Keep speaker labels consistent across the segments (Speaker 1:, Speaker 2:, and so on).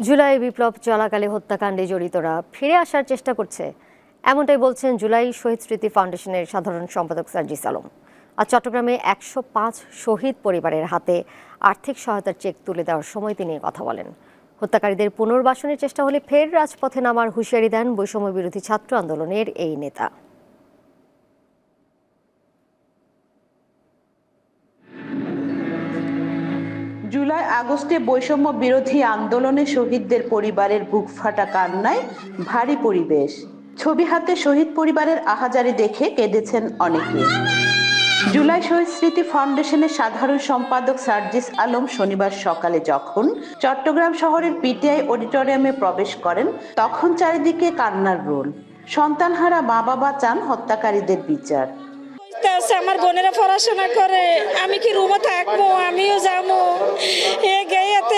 Speaker 1: জুলাই বিপ্লব চলাকালে হত্যাকাণ্ডে জড়িতরা ফিরে আসার চেষ্টা করছে। এমনটাই বলছেন জুলাই শহীদ স্মৃতি ফাউন্ডেশনের সাধারণ সম্পাদক সার্জিস আলম। আর চট্টগ্রামে একশো পাঁচ শহীদ পরিবারের হাতে আর্থিক সহায়তার চেক তুলে দেওয়ার সময় তিনি কথা বলেন। হত্যাকারীদের পুনর্বাসনের চেষ্টা হলে ফের রাজপথে নামার হুঁশিয়ারি দেন বৈষম্য বিরোধী ছাত্র আন্দোলনের এই নেতা।
Speaker 2: জুলাই আগস্টে বৈষম্য বিরোধী আন্দোলনে শহীদদের পরিবারের বুক ফাটা কান্নায় ভারী পরিবেশ। ছবি হাতে শহীদ পরিবারের আহাজারি দেখে কেঁদেছেন অনেকে। জুলাই শহীদ স্মৃতি ফাউন্ডেশনের সাধারণ সম্পাদক সার্জিস আলম শনিবার সকালে যখন চট্টগ্রাম শহরের পিটিআই অডিটোরিয়ামে প্রবেশ করেন, তখন চারিদিকে কান্নার রোল। সন্তানহারা মা বাবা চান হত্যাকারীদের বিচার।
Speaker 3: আমার বোনেরা পড়াশোনা করে, আমি কি রুমে থাকব? আমিও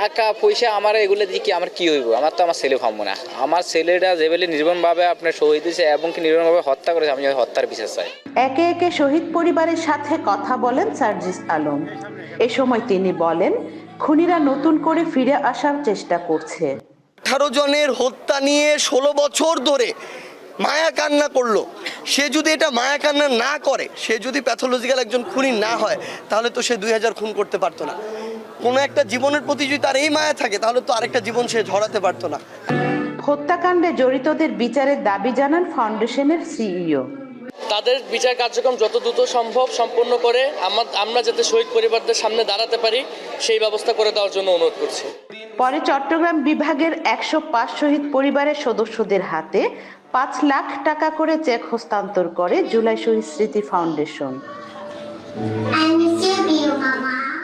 Speaker 4: টাকা পয়সা আমার এগুলো দিয়ে কি আমার কি হইব? আমার তো আমার ছেলে ভাববো না। আমার ছেলেটা যেভাবে নির্মমভাবে আপনার শহীদ হয়েছে এবং কি নির্মমভাবে হত্যা করেছে আমি হত্যার বিচার চাই।
Speaker 2: একে একে শহীদ পরিবারের সাথে কথা বলেন সার্জিস আলম। এ সময় তিনি বলেন খুনিরা নতুন করে ফিরে আসার চেষ্টা করছে।
Speaker 5: আঠারো জনের হত্যা নিয়ে ষোলো বছর ধরে মায়া কান্না করল। সে যদি এটা মায়া কান্না না করে সে যদি প্যাথোলজিক্যাল একজন খুনি না হয় তাহলে তো সে দুই হাজার খুন করতে পারতো না। কোনো একটা জীবনের প্রতি যদি তার এই মায়া থাকে তাহলে তো আরেকটা জীবন সে ঝরাতে পারতো না।
Speaker 2: হত্যাকাণ্ডে জড়িতদের বিচারের দাবি জানান ফাউন্ডেশনের সিইও।
Speaker 6: তাদের বিচার কার্যক্রম যত দ্রুত সম্ভব সম্পন্ন করে আমার আমরা যাতে শহীদ পরিবারদের সামনে দাঁড়াতে পারি সেই ব্যবস্থা করে দেওয়ার জন্য অনুরোধ করছি।
Speaker 2: পরে চট্টগ্রাম বিভাগের একশো পাঁচ শহীদ পরিবারের সদস্যদের হাতে পাঁচ লাখ টাকা করে চেক হস্তান্তর করে জুলাই শহীদ স্মৃতি ফাউন্ডেশন।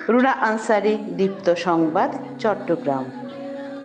Speaker 2: রুনা আনসারি দীপ্ত সংবাদ চট্টগ্রাম।